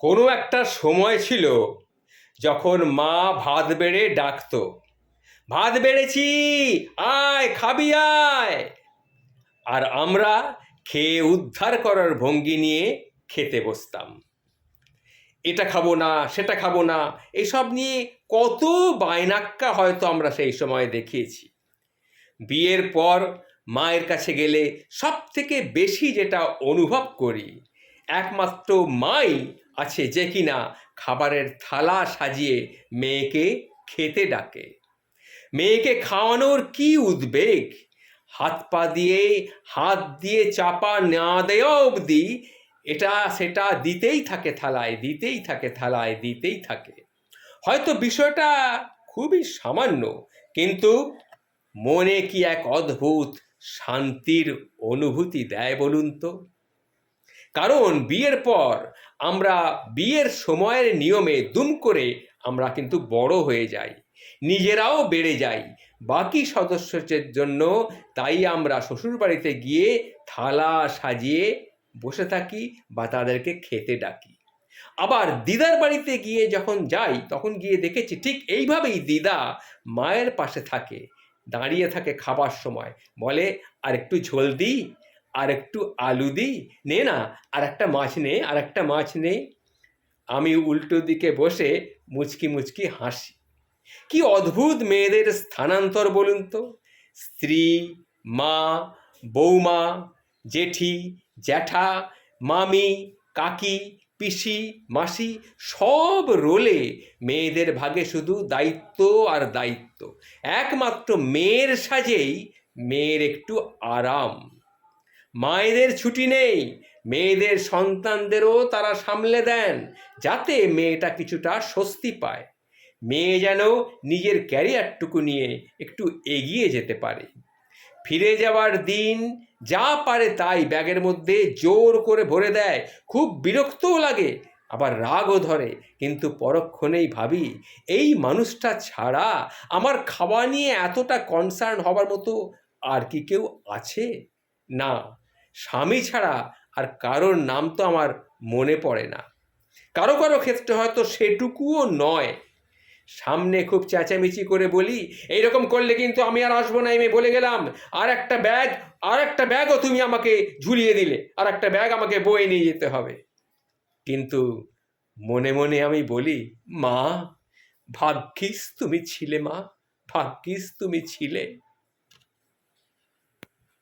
কোনো একটা সময় ছিল যখন মা ভাত বেড়ে ডাকতো, ভাত বেড়েছি, আয়, খাবি, আয়। আর আমরা খেয়ে উদ্ধার করার ভঙ্গি নিয়ে খেতে বসতাম। এটা খাব না, সেটা খাব না, এসব নিয়ে কত বায়নাক্কা হয়তো আমরা সেই সময় দেখিয়েছি। বিয়ের পর মায়ের কাছে গেলে সব থেকে বেশি যেটা অনুভব করি একমাত্র মাই আছে যে কিনা খাবারের থালা সাজিয়ে মেয়েকে খেতে ডাকে। মেয়েকে খাওয়ানোর কি উদ্বেগ? হাত পা দিয়ে, হাত দিয়ে চাপা না দেওয়া অবধি এটা সেটা দিতেই থাকে থালায়, দিতেই থাকে থালায়, দিতেই থাকে। হয়তো বিষয়টা খুবই সামান্য, কিন্তু মনে কি এক অদ্ভুত শান্তির অনুভূতি দেয় বলুন তো? কারণ বিয়ের পর আমরা বিয়ের সময়ের নিয়মে দুম করে আমরা কিন্তু বড় হয়ে যাই, নিজেরাও বেড়ে যাই, বাকি সদস্যদের জন্য তাই আমরা শ্বশুরবাড়িতে গিয়ে থালা সাজিয়ে বসে থাকি বা তাদেরকে খেতে ডাকি। আবার দিদার বাড়িতে গিয়ে যখন যাই, তখন গিয়ে দেখেছি ঠিক এইভাবেই দিদা মায়ের পাশে থাকে, দাঁড়িয়ে থাকে খাবার সময়। বলে, আর একটু ঝোল দিই? আর একটু আলু দিই, নে না আর একটা মাছ নে আর একটা মাছ নে। আমি উল্টো দিকে বসে মুচকি মুচকি হাসি। কি অদ্ভুত মেয়েদের স্থানান্তর বলুন তো? স্ত্রী, মা, বৌমা, জেঠি, জ্যাঠা, মামি, কাকি, পিসি, মাসি, সব রোলে মেয়েদের ভাগে শুধু দায়িত্ব আর দায়িত্ব। একমাত্র মেয়ের সাজেই মেয়ের একটু আরাম। মায়েদের ছুটি নেই। মেয়েদের সন্তানদেরও তারা সামলে দেন, যাতে মেয়েটা কিছুটা স্বস্তি পায়। মেয়ে যেন নিজের ক্যারিয়ারটুকু নিয়ে একটু এগিয়ে যেতে পারে। ফিরে যাওয়ার দিন যা পারে তাই ব্যাগের মধ্যে জোর করে ভরে দেয়। খুব বিরক্তও লাগে, আবার রাগও ধরে। কিন্তু পরক্ষণেই ভাবি, এই মানুষটা ছাড়া আমার খাওয়া নিয়ে এতটা কনসার্ন হবার মতো আর কি কেউ আছে? না স্বামী ছাড়া আর কারোর নাম তো আমার মনে পড়ে না। কারও কারও ক্ষেত্রে হয়তো সেটুকুও নয়। সামনে খুব চেঁচামেচি করে বলি, এইরকম করলে কিন্তু আমি আর আসব না আমি বলে গেলাম, আর একটা ব্যাগ, আর একটা ব্যাগও তুমি আমাকে ঝুলিয়ে দিলে, আর একটা ব্যাগ আমাকে বয়ে নিয়ে যেতে হবে। কিন্তু মনে মনে আমি বলি, মা, ভাগ্যিস তুমি ছিলে মা, ভাগ্যিস তুমি ছিলে।